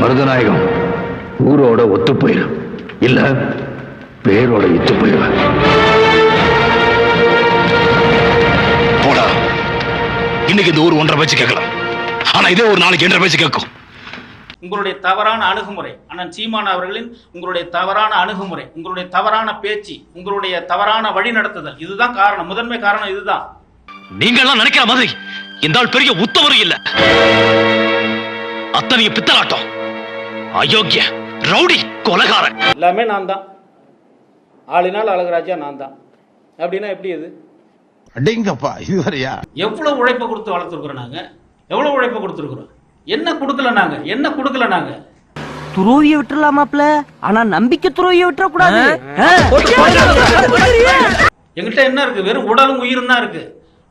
மருதநாயகம் ஊரோட ஒத்து போயிடும் இல்ல பேரோட இத்து போயிடுவேன் போடா. இன்னைக்கு இந்த ஊர் ஒன்றரை பேச்சு கேட்கலாம். ஆனா இதே ஒரு நாளைக்கு என்ற பேச்சு கேட்கும். உங்களுடைய தவறான அணுகுமுறை அண்ணன் சீமான் அவர்களின் உங்களுடைய தவறான அணுகுமுறை உங்களுடைய தவறான பேச்சு உங்களுடைய தவறான வழிநடத்துதல் இதுதான் காரணம். முதன்மை காரணம் இதுதான். நீங்க எல்லாம் நினைக்கிற மாதிரி இந்த பெரிய உத்தவரும் இல்ல. அத்தனைய பித்தலாட்டம். அயோக்கிய ரவுடி கொலகாரன். எல்லாமே நான் தான் ஆளினால் அழகராஜா நான் தான் அப்படின்னா எப்படி இது? அடேங்கப்பா இதுவரையா எவ்வளவு உழைப்பை கொடுத்து வளர்த்துருக்குறோம் நாங்க? எவ்வளவு உழைப்பை கொடுத்துருக்குறோம்? என்ன கொடுக்கல நாங்க? என்ன கொடுக்கல நாங்க? துரோவிய விட்டுறலாமாப்ல ஆனா நம்பிக்கை துரோவிய விட்டுற கூடாது எங்கிட்ட என்ன இருக்கு? வெறும் உடலும் உயிரும் தான் இருக்கு.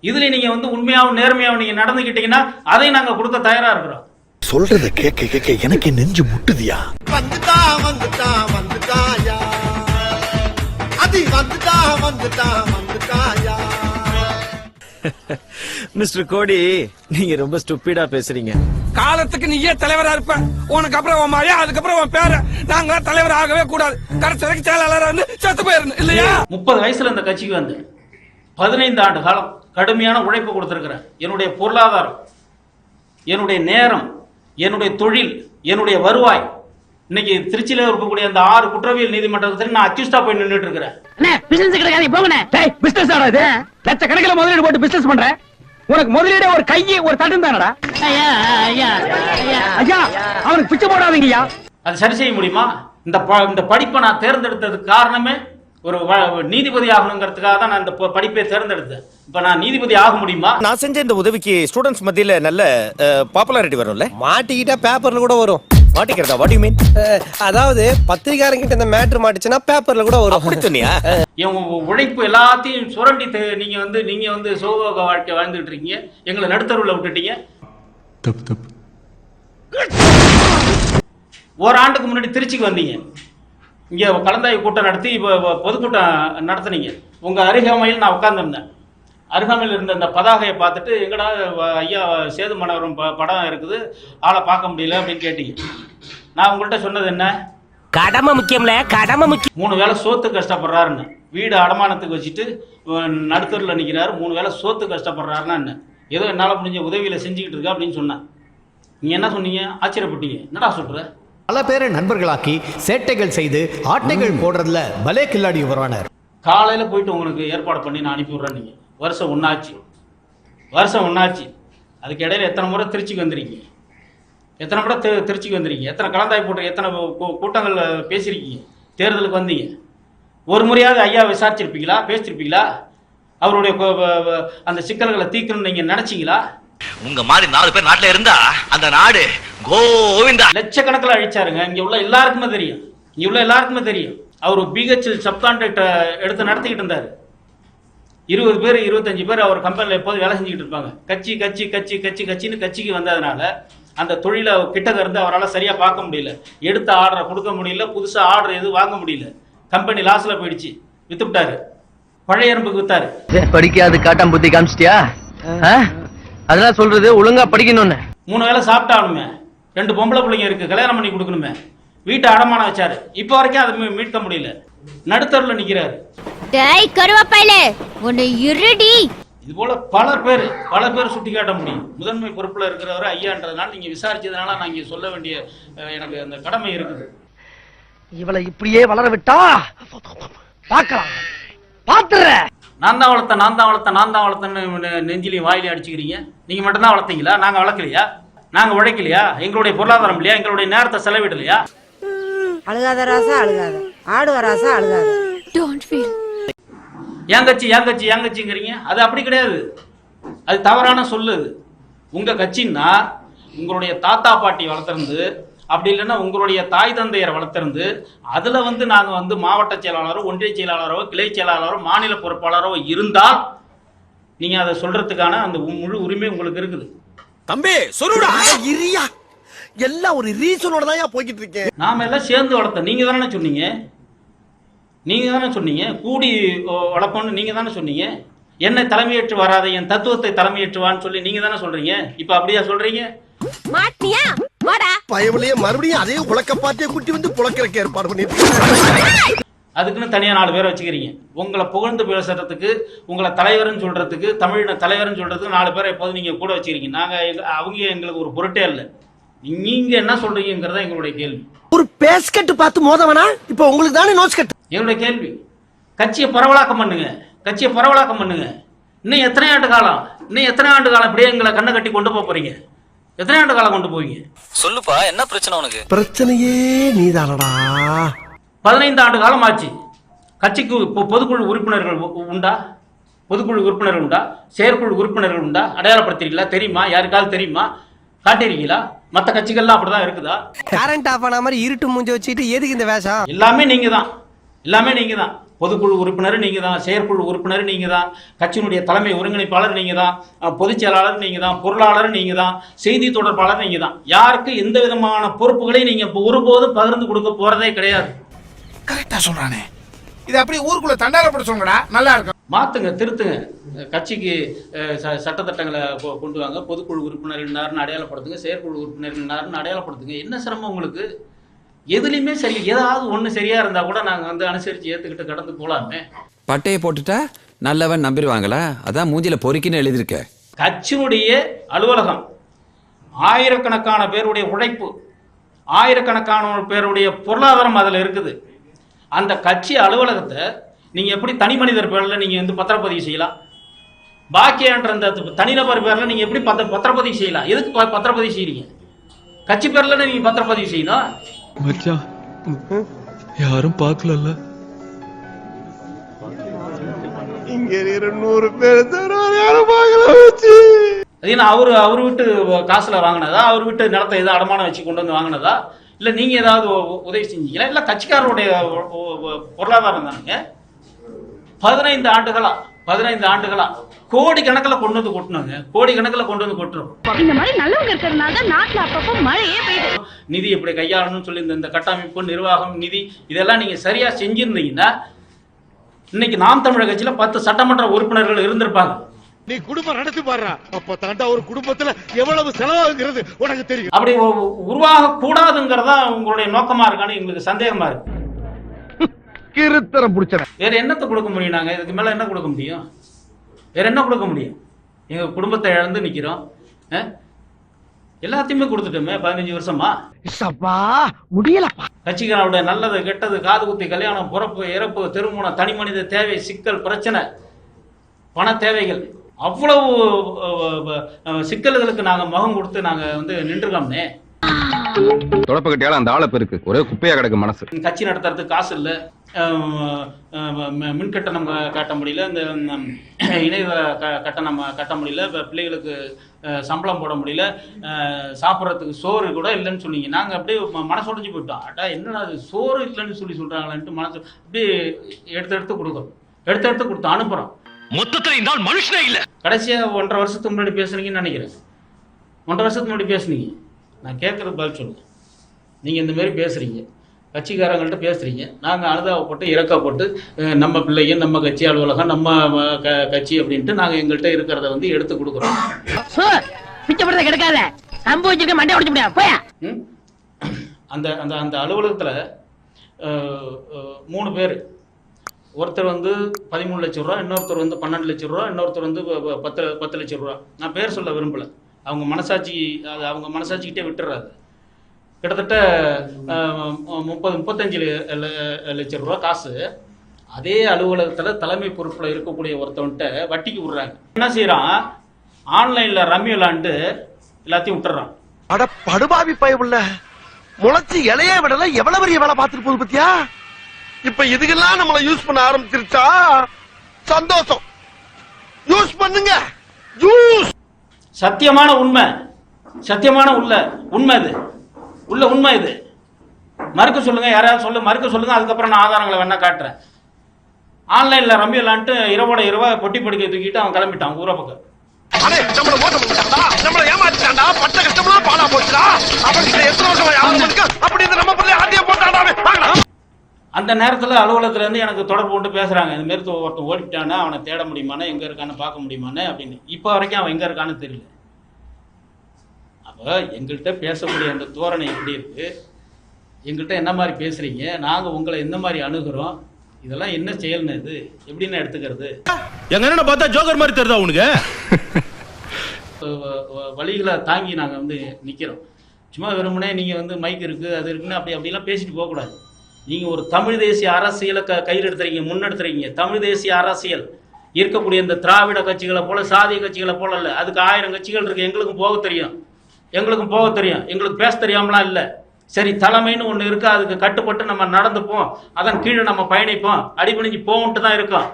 இதுல நீங்க வந்து உண்மையாவும் நேர்மையாவும் நீங்க நடந்துக்கிட்டீங்கன்னா அதை நாங்க கொடுக்க தயாரா இருக்கிறோம். சொல்றத கேட்க கேட்க எனக்கு நெஞ்சு முட்டுதியா? வந்துட்டா வந்துட்டா வந்துட்டாயா அது வந்துட்டா வந்துட்டா வந்துட்டாயா மிஸ்டர் கோடி நீங்க ரொம்ப ஸ்டூப்பிடா பேசுறீங்க. காலத்துக்கு நீயே தலைவரா இருப்ப. உனக்கு அப்புறம் உன் மழையா அதுக்கப்புறம் உன் பேர. நாங்க தலைவர் ஆகவே கூடாது. கடைசி வரைக்கும் செயலாளரா இருந்து செத்து போயிடணும் இல்லையா? முப்பது வயசுல இந்த கட்சிக்கு வந்தேன். பதினைந்து ஆண்டு காலம் கடுமையான உழைப்பு கொடுத்திருக்கிறேன். என்னுடைய பொருளாதாரம் என்னுடைய நேரம் என்னுடைய தொழில் என்னுடைய வருவாய். இன்னைக்கு திருச்சியில இருக்கக்கூடிய அந்த ஆறு குற்றவியல் நீதிமன்றத்தில் நான் அக்யூஸ்டா போய் நின்றுட்டு இருக்கிறேன். பிசினஸ் கிடைக்காது போங்கண்ணே. பிசினஸ் ஆடா இது. லட்சக்கணக்கில் முதலீடு போட்டு பிசினஸ் பண்ற. உனக்கு முதலீடு ஒரு கையை ஒரு தட்டும் தானடா. ஐயா ஐயா ஐயா. ஐயா அவனுக்கு பிச்சை போடாதீங்கய்யா. அது சரி செய்ய முடியுமா? இந்த ப- இந்த படிப்பை நான் தேர்ந்தெடுத்ததுக்கு காரணமே ஒரு வ- நீதிபதி ஆகணுங்கிறதுக்காக தான் நான் இந்த படிப்பை தேர்ந்தெடுத்தேன். இப்ப நான் நீதிபதி ஆக முடியுமா? நான் செஞ்ச இந்த உதவிக்கு ஸ்டூடண்ட்ஸ் மத்தியில நல்ல பாப்புலாரிட்டி வரும்ல? மாட்டிக்கிட்டா பேப்பர்ல கூட வரும். மாட்டிக்கிறதா? வாட் யூ மீன் அதாவது பத்திரிகாரங்கிட்ட இந்த மேட்ரு மாட்டுச்சுன்னா பேப்பர்ல கூட வரும். அப்படி சொன்னியா? என் உழைப்பு எல்லாத்தையும் சுரண்டி நீங்க வந்து நீங்க வந்து சோக வாழ்க்கை வாழ்ந்துட்டு இருக்கீங்க. எங்களை நடுத்தருவில் விட்டுட்டீங்க. ஓராண்டுக்கு முன்னாடி திருச்சிக்கு வந்தீங்க. இங்க கலந்தாய்வு கூட்டம் நடத்தி இப்போ பொதுக்கூட்டம் நடத்துனீங்க. உங்க அருகாமையில் நான் உட்கார்ந்திருந்தேன். அருகாமையில் இருந்த அந்த பதாகையை பார்த்துட்டு எங்கடா ஐயா சேது மனோரம் ப படம் இருக்குது. ஆளை பார்க்க முடியல அப்படின்னு கேட்டீங்க. நான் உங்கள்கிட்ட சொன்னது என்ன? கடமை முக்கியம்ல கடமை முக்கியம். மூணு வேளை சோத்து கஷ்டப்படுறாருன்னு. வீடு அடமானத்துக்கு வச்சுட்டு நடுத்தரில் நிற்கிறாரு மூணு வேளை சோத்து கஷ்டப்படுறாருன்னா என்ன? ஏதோ என்னால் முடிஞ்ச உதவியில் செஞ்சுக்கிட்டு இருக்கா அப்படின்னு சொன்னேன் நீங்கள் என்ன சொன்னீங்க? ஆச்சரியப்பட்டீங்க. என்னடா சொல்கிற பல பேரை நண்பர்களாக்கி சேட்டைகள் செய்து ஆட்டைகள் போடுறதுல பலே கில்லாடி வருவானார் காலையில் போயிட்டு உங்களுக்கு ஏற்பாடு பண்ணி நான் அனுப்பி விட்றேன் நீங்கள் வருஷம் ஒன்றாச்சு வருஷம் ஒன்றாச்சு அதுக்கு இடையில எத்தனை முறை திருச்சிக்கு வந்துருக்கீங்க? எத்தனை முறை திரு திருச்சிக்கு வந்துருக்கீங்க? எத்தனை கலந்தாய் போட்டு எத்தனை கூட்டங்கள் பேசியிருக்கீங்க? தேர்தலுக்கு வந்தீங்க. ஒரு முறையாவது ஐயா விசாரிச்சிருப்பீங்களா? பேசியிருப்பீங்களா? அவருடைய அந்த சிக்கல்களை தீர்க்கணும்னு நீங்கள் நினச்சிங்களா? உங்க மாதிரி நாலு பேர் நாட்டுல இருந்தா அந்த நாடு கோவிந்தா. லட்சக்கணக்கில் அழிச்சாருங்க. இங்கே உள்ள எல்லாருக்குமே தெரியும். இங்கே உள்ள எல்லாருக்குமே தெரியும். அவர் பிஹெச் சப்கான்ட்ராக்டை எடுத்து நடத்திக்கிட்டு இருந்தார். இருபது பேர் இருபத்தஞ்சு பேர் அவர் கம்பெனியில் எப்போதும் வேலை செஞ்சுக்கிட்டு இருப்பாங்க. கட்சி கட்சி கட்சி கட்சி கட்சின்னு கட்சிக்கு வந்ததுனால அந்த தொழிலை கிட்டக்க இருந்து அவரால் சரியாக பார்க்க முடியல. எடுத்த ஆர்டரை கொடுக்க முடியல புதுசாக ஆர்டர் எதுவும் வாங்க முடியல. கம்பெனி லாஸில் போயிடுச்சு. வித்துவிட்டாரு பழைய எறும்புக்கு வித்தாரு. படிக்காது காட்டாம் புத்தி காமிச்சிட்டியா? அதெல்லாம் சொல்றது ஒழுங்கா படிக்கணும்னு. மூணு வேளை சாப்பிட்டாகணுமே ரெண்டு பொம்பளை பிள்ளைங்க இருக்கு கல்யாணம் பண்ணி கொடுக்கணுமே. வீட்டை அடமானம் வச்சாரு. இப்போ வரைக்கும் அதை மீட்க முடியல. நடுத்தரில் நிற்கிறாரு டேய் கருவாப்பையில உன்னை இருடி. இது போல பல பேர் பல பேர் சுட்டி காட்ட முடியும். முதன்மை பொறுப்புல இருக்கிறவர் ஐயான்றதுனால நீங்க விசாரிச்சதுனால நான் இங்க சொல்ல வேண்டிய எனக்கு அந்த கடமை இருக்குது. இவளை இப்படியே வளர விட்டா பாக்கலாம் பாத்துற நான் தான் வளர்த்தேன் நான் தான் வளர்த்தேன் நான் தான் வளர்த்தேன்னு நெஞ்சிலையும் வாயிலையும் அடிச்சுக்கிறீங்க. நீங்க மட்டும்தான் வளர்த்தீங்களா? நாங்க வளர்க்கலையா? நாங்க உழைக்கலையா? எங்களுடைய பொருளாதாரம் இல்லையா? எங்களுடைய நேரத்தை செலவிடலையா? அழுகாத ராசா அழுகாத. ஆடுவ ராசா அழுகாத. டோன்ட் ஃபீல் ஏன் கட்சி ஏன் கட்சி ஏன் கட்சிங்கிறீங்க? அது அப்படி கிடையாது. அது தவறான சொல்லு. அது. உங்க கட்சின்னா உங்களுடைய தாத்தா பாட்டி வளர்த்திருந்து அப்படி இல்லைன்னா உங்களுடைய தாய் தந்தையரை வளர்த்திருந்து அதுல வந்து நாங்க வந்து மாவட்ட செயலாளரோ ஒன்றிய செயலாளரோ கிளை செயலாளரோ மாநில பொறுப்பாளரோ இருந்தால் நீங்க அதை சொல்றதுக்கான அந்த முழு உரிமை உங்களுக்கு இருக்குது. தம்பி சொல்லுடா. இரியா. எல்லாம் ஒரு ரீசனோட தான் போய்கிட்டு இருக்கேன். நாம எல்லாம் சேர்ந்து வளர்த்தோம் நீங்க தானே சொன்னீங்க? நீங்க தானே சொன்னீங்க? கூடி வளர்ப்போம்னு நீங்க தானே சொன்னீங்க? என்னை தலைமையேற்று வராத என் தத்துவத்தை தலைமையேற்றுவான்னு சொல்லி நீங்க தானே சொல்றீங்க? இப்ப அப்படியா சொல்றீங்க? மாட்டியா? பயவுலயே மறுபடியும் அதே உலக்க பாட்டியை கூட்டி வந்து புழக்கிறக்கு ஏற்பாடு பண்ணிட்டு. அதுக்குன்னு தனியாக நாலு பேரை வச்சுக்கிறீங்க. உங்களை புகழ்ந்து பேசுறதுக்கு உங்களை தலைவர்னு சொல்றதுக்கு தமிழின தலைவர்னு சொல்றதுக்கு நாலு பேரை எப்போதும் நீங்கள் கூட வச்சுக்கிறீங்க. நாங்கள் அவங்க எங்களுக்கு ஒரு பொருட்டே இல்லை. நீங்கள் என்ன சொல்றீங்கிறதா எங்களுடைய கேள்வி. ஒரு பேஸ்கட் பார்த்து மோதவனா? இப்ப உங்களுக்கு தானே நோட்ஸ் கட் என்னுடைய கேள்வி. கட்சியை பரவலாக்கம் பண்ணுங்க. கட்சியை பரவலாக்கம் பண்ணுங்க. இன்னும் எத்தனை ஆண்டு காலம்? இன்னும் எத்தனை ஆண்டு காலம் இப்படியே எங்களை கண்ணை கட்டி கொண்டு போக போறீங்க? எத்தனை ஆண்டு காலம் கொண்டு போவீங்க? சொல்லுப்பா என்ன பிரச்சனை உனக்கு? பிரச்சனையே நீதானடா. பதினைந்து ஆண்டு காலம் ஆச்சு. கட்சிக்கு இப்போ பொதுக்குழு உறுப்பினர்கள் உண்டா? பொதுக்குழு உறுப்பினர்கள் உண்டா? செயற்குழு உறுப்பினர்கள் உண்டா? அடையாளப்படுத்துறீங்களா தெரியுமா? யாருக்காவது தெரியுமா? காட்டிருக்கீங்களா மற்ற கட்சிகள்லாம் அப்படிதான் இருக்குதா? கரண்ட் ஆஃப் ஆன மாதிரி இருட்டு மூஞ்சி வச்சுட்டு எதுக்கு இந்த வேஷம்? எல்லாமே நீங்க தான் எல்லாமே நீங்க தான் பொதுக்குழு உறுப்பினர் நீங்க தான் செயற்குழு உறுப்பினர் நீங்க தான் கட்சியினுடைய தலைமை ஒருங்கிணைப்பாளர் நீங்க தான் பொதுச் செயலாளர் நீங்க தான் பொருளாளர் நீங்க தான் செய்தி தொடர்பாளர் நீங்க தான் யாருக்கு எந்த விதமான பொறுப்புகளையும் நீங்க இப்ப ஒருபோதும் பகிர்ந்து கொடுக்க போறதே கிடையாது. கரெக்டா சொல்றானே. இது அப்படியே ஊருக்குள்ள தண்டாரப்பட சொல்லுங்கடா. நல்லா இருக்கும். மாத்துங்க திருத்துங்க. கட்சிக்கு சட்டத்திட்டங்களை கொண்டு வாங்க. பொதுக்குழு உறுப்பினர்னாருன்னு அடையாளப்படுத்துங்க செயற்குழு உறுப்பினர்னாருன்னு அடையாளப்படுத்துங்க. என்ன சிரமம் உங்களுக்கு? எதுலையுமே சரி ஏதாவது ஒன்று சரியா இருந்தா கூட நாங்க வந்து அனுசரிச்சு ஏத்துக்கிட்டு கடந்து போலாமே. பட்டையை போட்டுட்டா நல்லவன் நம்பிடுவாங்களா? அதான் மூஞ்சில பொறிக்கின்னு எழுதியிருக்க. கட்சியினுடைய அலுவலகம் ஆயிரக்கணக்கான பேருடைய உழைப்பு ஆயிரக்கணக்கான பேருடைய பொருளாதாரம் அதில் இருக்குது. அந்த கட்சி அலுவலகத்தை நீங்கள் எப்படி தனி மனிதர் பேரில் நீங்கள் வந்து பத்திரப்பதிவு செய்யலாம்? பாக்கியன்ற அந்த தனிநபர் பேரில் நீங்கள் எப்படி பத்திர பத்திரப்பதிவு செய்யலாம்? எதுக்கு பத்திரப்பதிவு செய்கிறீங்க கட்சி பேரில் நீங்கள் பத்திரப்பதிவு செய்யணும்? மச்சான் யாரும் பார்க்கலல்ல. இங்க இருக்கிற நூறு பேர் தருவார் யாரும் பார்க்கல என்ன அவர் அவர் வீட்டு காசுல வாங்கினதா? அவர் வீட்டு நிலத்தை ஏதோ அடமானம் வச்சு கொண்டு வந்து வாங்கினதா? இல்லை நீங்க ஏதாவது உதவி செஞ்சீங்களா? இல்லை கட்சிக்காரருடைய பொருளாதாரம் தானுங்க? பதினைந்து ஆண்டுகளா பதினைந்து ஆண்டுகளா? கோடி கணக்கில் கொண்டு வந்து கொட்டணுங்க கோடி கணக்கில் கொண்டு வந்து கொட்டுறோம். இந்த மாதிரி நல்லவங்க இருக்கிறதுனால தான் நாட்டுல அப்பப்போ மழையே பெய்யுது. நிதி எப்படி கையாளணும்னு சொல்லி இந்த கட்டமைப்பு நிர்வாகம் நிதி இதெல்லாம் நீங்க சரியா செஞ்சிருந்தீங்கன்னா இன்னைக்கு நாம் தமிழர் கட்சியில பத்து சட்டமன்ற உறுப்பினர்கள் இருந்திருப்பாங்க. நீ குடும்பம் நடத்தி பாடுறா அப்ப தாண்டா ஒரு குடும்பத்துல எவ்வளவு செலவாகுங்கிறது உனக்கு தெரியும். அப்படி உருவாக கூடாதுங்கிறதா உங்களுடைய நோக்கமா இருக்கான்னு எங்களுக்கு சந்தேகமா இருக்கு. கிருத்தரம் பிடிச்சன வேற என்னத்தை கொடுக்க முடியும் நாங்க? இதுக்கு மேல என்ன கொடுக்க முடியும்? வேற என்ன கொடுக்க முடியும்? எங்க குடும்பத்தை இழந்து நிக்கிறோம்? எல்லாத்தையுமே கொடுத்துட்டோமே பதினஞ்சு வருஷமா? சப்பா முடியலப்பா. கட்சிக்காரோட நல்லது கெட்டது காது குத்தி கல்யாணம் பிறப்பு இறப்பு திருமணம் தனி மனித தேவை சிக்கல் பிரச்சனை பண தேவைகள். அவ்வளவு சிக்கல்களுக்கு நாங்க முகம் கொடுத்து நாங்க வந்து நின்றுக்கோம்னே தொடப்பக்கட்டியால அந்த ஆளை பெருக்கு. ஒரே குப்பையா கிடக்கு மனசு. கட்சி நடத்துறதுக்கு காசு இல்லை. மின் கட்டணம் க- கட்ட முடியல. இந்த ம், இணைய கட்டணம் கட்ட முடியல. இப்போ பிள்ளைகளுக்கு சம்பளம் போட முடியல. சாப்பிட்றதுக்கு சோறு கூட இல்லைன்னு சொன்னீங்க. நாங்கள் அப்படியே மனசு உடைஞ்சு போயிட்டோம். அட்டா என்னடா அது சோறு இல்லைன்னு சொல்லி சொல்கிறாங்களேன்ட்டு மனசு அப்படியே எடுத்து எடுத்து கொடுக்குறோம் எடுத்து எடுத்து கொடுத்து அனுப்புகிறோம் மொத்தத்துல இந்த மனுஷனே இல்ல. கடைசியாக ஒன்றரை வருஷத்துக்கு முன்னாடி பேசுனீங்கன்னு நினைக்கிறேன். ஒன்றரை வருஷத்துக்கு முன்னாடி பேசுனீங்க. நான் கேட்குறது பதில் சொல்லுங்கள் நீங்கள் இந்த மாதிரி பேசுகிறீங்க கட்சிக்காரங்கள்ட்ட பேசுகிறீங்க நாங்கள் அனுதாபப்பட்டு இறக்கப்பட்டு நம்ம பிள்ளைங்க நம்ம கட்சி அலுவலகம் நம்ம க- கட்சி அப்படின்ட்டு நாங்கள் எங்கள்கிட்ட இருக்கிறத வந்து எடுத்து கொடுக்குறோம். கிடைக்காத? அந்த அந்த அந்த அலுவலகத்தில் மூணு பேர். ஒருத்தர் வந்து பதிமூணு லட்சம் ரூபா இன்னொருத்தர் வந்து பன்னெண்டு லட்சம் ரூபா இன்னொருத்தர் வந்து பத்து பத்து லட்சம் ரூபா. நான் பேர் சொல்ல விரும்பல. அவங்க மனசாட்சி அது அவங்க மனசாட்சிக்கிட்டே விட்டுறாது. கிட்டத்தட்ட முப்பது முப்பத்தஞ்சு லட்சம் ரூபா காசு. அதே அலுவலகத்தில் தலைமை பொறுப்பில் இருக்கக்கூடிய ஒருத்தவன்ட்ட வட்டிக்கு விடுறாங்க. என்ன செய்கிறான் ஆன்லைனில் ரம்மி விளாண்டு எல்லாத்தையும் விட்டுறான். அட படுபாவி பயவுள்ள முளைச்சு இலைய விடல எவ்வளவு பெரிய வேலை பார்த்துட்டு போகுது பத்தியா? இப்ப இதுக்கெல்லாம் நம்மள யூஸ் பண்ண ஆரம்பிச்சிருச்சா? சந்தோஷம். யூஸ் பண்ணுங்க. யூஸ் சத்தியமான உண்மை. சத்தியமான உள்ள உண்மை இது உள்ள உண்மை இது. மறுக்க சொல்லுங்க யாராவது சொல்லு மறுக்க சொல்லுங்க அதுக்கப்புறம் நான் ஆதாரங்களை வேணா காட்டுறேன். ஆன்லைன்ல ரம்மி விளான்ட்டு இரவோட இரவா பொட்டி படுக்கை தூக்கிட்டு அவன் கிளம்பிட்டான் ஊர பக்கம். அந்த நேரத்தில் அலுவலகத்துல இருந்து எனக்கு தொடர்பு கொண்டு பேசுறாங்க. இந்த மாரி ஒருத்தன் ஓடிட்டானா அவனை தேட முடியுமானே எங்க இருக்கான்னு பார்க்க முடியுமானே அப்படின்னு. இப்போ வரைக்கும் அவன் எங்க இருக்கான்னு தெரியல. அப்ப எங்கள்கிட்ட பேசக்கூடிய அந்த தோரணை எப்படி இருக்கு? எங்கள்கிட்ட என்ன மாதிரி பேசுறீங்க? நாங்கள் உங்களை எந்த மாதிரி அணுகிறோம்? இதெல்லாம் என்ன செயல்னு இது? எப்படின்னு எடுத்துக்கிறது? எங்க என்ன பார்த்தா ஜோக்கர் மாதிரி தெரியுதா உனக்கு? வழிகளை தாங்கி நாங்கள் வந்து நிற்கிறோம் சும்மா வெறுமனே நீங்கள் வந்து மைக் இருக்குது அது இருக்குன்னு அப்படி அப்படிலாம் பேசிட்டு போகக்கூடாது. நீங்கள் ஒரு தமிழ் தேசிய அரசியலை க கையில் எடுத்துறீங்க முன்னெடுத்துறீங்க. தமிழ் தேசிய அரசியல். இருக்கக்கூடிய இந்த திராவிட கட்சிகளை போல சாதிய கட்சிகளை போல இல்லை அதுக்கு ஆயிரம் கட்சிகள் இருக்குது எங்களுக்கும் போக தெரியும். எங்களுக்கும் போக தெரியும். எங்களுக்கு பேச தெரியாமலாம் இல்லை. சரி தலைமைன்னு ஒன்று இருக்குது அதுக்கு கட்டுப்பட்டு நம்ம நடந்துப்போம். அதன் கீழே நம்ம பயணிப்போம். அடிபணிஞ்சு போகன்ட்டு தான் இருக்கோம்.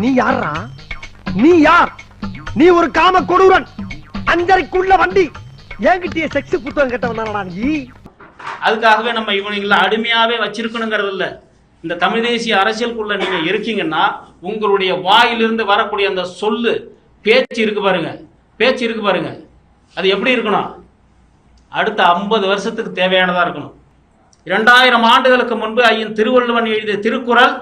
நீ யாரா நீ யார்? நீ ஒரு காம கொடூரன். அஞ்சரைக்குள்ள வண்டி. என்கிட்டயே செக்ஸ் புத்தகம் கேட்டவனா நீ? அதுக்காகவே நம்ம இவனுங்களை அடிமையாவே வச்சிருக்கணுங்கிறது இல்ல. இந்த தமிழ் தேசிய அரசியலுக்குள்ள நீங்க இருக்கீங்கன்னா உங்களுடைய வாயிலிருந்து வரக்கூடிய அந்த சொல்லு பேச்சு இருக்கு பாருங்க. பேச்சு இருக்கு பாருங்க. அது எப்படி இருக்கணும்? அடுத்த ஐம்பது வருஷத்துக்கு தேவையானதா இருக்கணும். இரண்டாயிரம் ஆண்டுகளுக்கு முன்பு ஐயன் திருவள்ளுவன் எழுதிய திருக்குறள்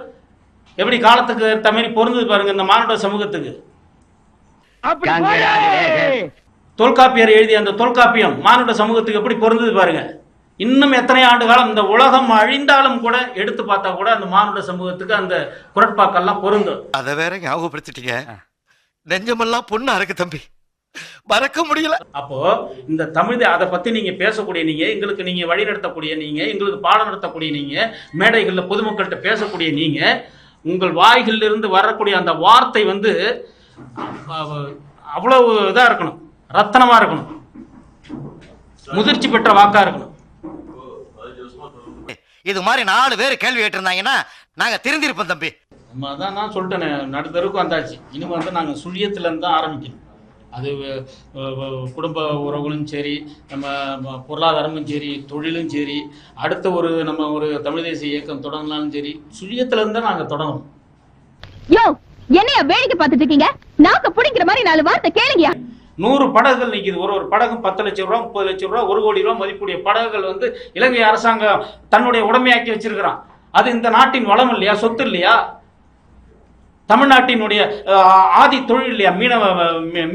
எப்படி காலத்துக்கு ஏற்ற மாதிரி பொருந்தது பாருங்க இந்த மானுட சமூகத்துக்கு. தொல்காப்பியர் எழுதிய அந்த தொல்காப்பியம் மானுட சமூகத்துக்கு எப்படி பொருந்தது பாருங்க. இன்னும் எத்தனை ஆண்டு காலம் இந்த உலகம் அழிந்தாலும் கூட எடுத்து பார்த்தா கூட அந்த மானுட சமூகத்துக்கு அந்த குரட்பாக்கெல்லாம் பொருந்தும். அத வேற ஞாபகப்படுத்திட்டீங்க. நெஞ்சமெல்லாம் பொண்ணா இருக்கு தம்பி. மறக்க முடியல. அப்போ இந்த தமிழ் அதை பத்தி நீங்க பேசக்கூடிய நீங்க எங்களுக்கு நீங்க வழி நடத்தக்கூடிய நீங்க எங்களுக்கு பாடம் நடத்தக்கூடிய நீங்க மேடைகள்ல பொதுமக்கள்கிட்ட பேசக்கூடிய நீங்க உங்கள் வாய்களில் இருந்து வரக்கூடிய அந்த வார்த்தை வந்து அவ்வளவு இதா இருக்கணும். ரத்தனமா இருக்கணும். முதிர்ச்சி பெற்ற வாக்கா இருக்கணும். இது மாதிரி நாலு பேர் கேள்வி கேட்டிருந்தாங்கன்னா நாங்க திருந்திருப்போம் தம்பி. நம்ம அதான் நான் சொல்லிட்டேனே நடுத்தருக்கு வந்தாச்சு. இனிமே வந்து நாங்கள் சுழியத்துலேருந்து தான் ஆரம்பிக்கணும். அது குடும்ப உறவுகளும் சரி நம்ம பொருளாதாரமும் சரி தொழிலும் சரி அடுத்த ஒரு நம்ம ஒரு தமிழ் தேசிய இயக்கம் தொடங்கினாலும் சரி சுழியத்துலேருந்து தான் நாங்கள் தொடங்கணும். யோ என்னைய வேடிக்கை பார்த்துட்டு இருக்கீங்க நாக்க பிடிக்கிற மாதிரி நாலு வார்த்தை கேளுங்கயா நூறு படகுகள் நிற்கிது ஒரு ஒரு படகு பத்து லட்சம் ரூபா முப்பது லட்சம் ரூபா ஒரு கோடி ரூபா மதிப்புடைய படகுகள் வந்து இலங்கை அரசாங்கம் தன்னுடைய உடைமையாக்கி வச்சிருக்கிறான். அது இந்த நாட்டின் வளம் இல்லையா? சொத்து இல்லையா? தமிழ்நாட்டினுடைய ஆதி தொழில் இல்லையா மீனவ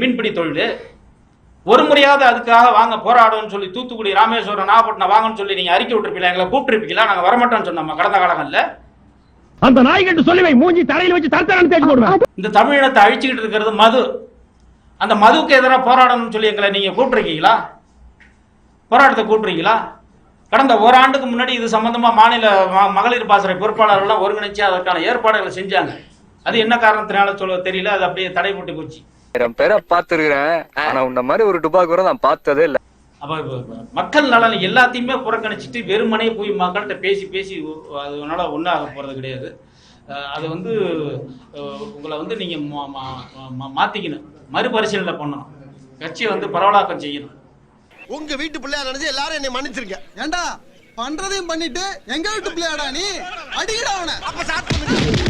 மீன்பிடி தொழில். ஒரு முறையாவது அதுக்காக வாங்க போராடும்னு சொல்லி தூத்துக்குடி ராமேஸ்வரம் நாகப்பட்டினம் வாங்கன்னு சொல்லி நீங்க அறிக்கை விட்டுருப்பீங்களா எங்களை கூப்பிட்டுருப்பீங்களா? நாங்க வரமாட்டோம்னு சொன்னோம் கடந்த காலங்கள்ல. அந்த நாய்கிட்ட சொல்லி மூஞ்சி தரையில வச்சு தரத்தரன்னு தேய்ச்சி போடுவேன். இந்த தமிழினத்தை அழிச்சுக்கிட்டு இருக்கிறது மது. அந்த மதுவுக்கு எதிராக போராடணும்னு சொல்லி எங்களை நீங்க கூப்பிட்டுருக்கீங்களா? போராட்டத்தை கூப்பிட்டுருக்கீங்களா? கடந்த ஓராண்டுக்கு முன்னாடி இது சம்பந்தமா மாநில மகளிர் பாசறை பொறுப்பாளர்கள்லாம் ஒருங்கிணைச்சு அதற்கான ஏற்பாடுகளை செஞ்சாங்க. அது என்ன காரணத்தினால சொல்ல தெரியல அது அப்படியே தடை போட்டு போச்சு. ஆயிரம் பேரை பார்த்துருக்கிறேன். ஆனா உன்ன மாதிரி ஒரு டுபா கூட நான் பார்த்ததே இல்ல. அப்ப மக்கள் நலன் எல்லாத்தையுமே புறக்கணிச்சிட்டு வெறுமனே போய் மக்கள்கிட்ட பேசி பேசி அதனால ஒன்றும் ஆக போறது கிடையாது. அது வந்து உங்களை வந்து நீங்க மா- மா- மா- மாத்திக்கணும். மறுபரிசீலனை பண்ணணும். கட்சியை வந்து பரவலாக்கம் செய்யணும். உங்க வீட்டு பிள்ளையா நினைச்சு எல்லாரும் என்னை மன்னிச்சிருங்க. ஏண்டா பண்றதையும் பண்ணிட்டு எங்க வீட்டு பிள்ளையாடா நீ? அடிக்கடா அவனை. அப்ப சாப்பிட்டு இந்த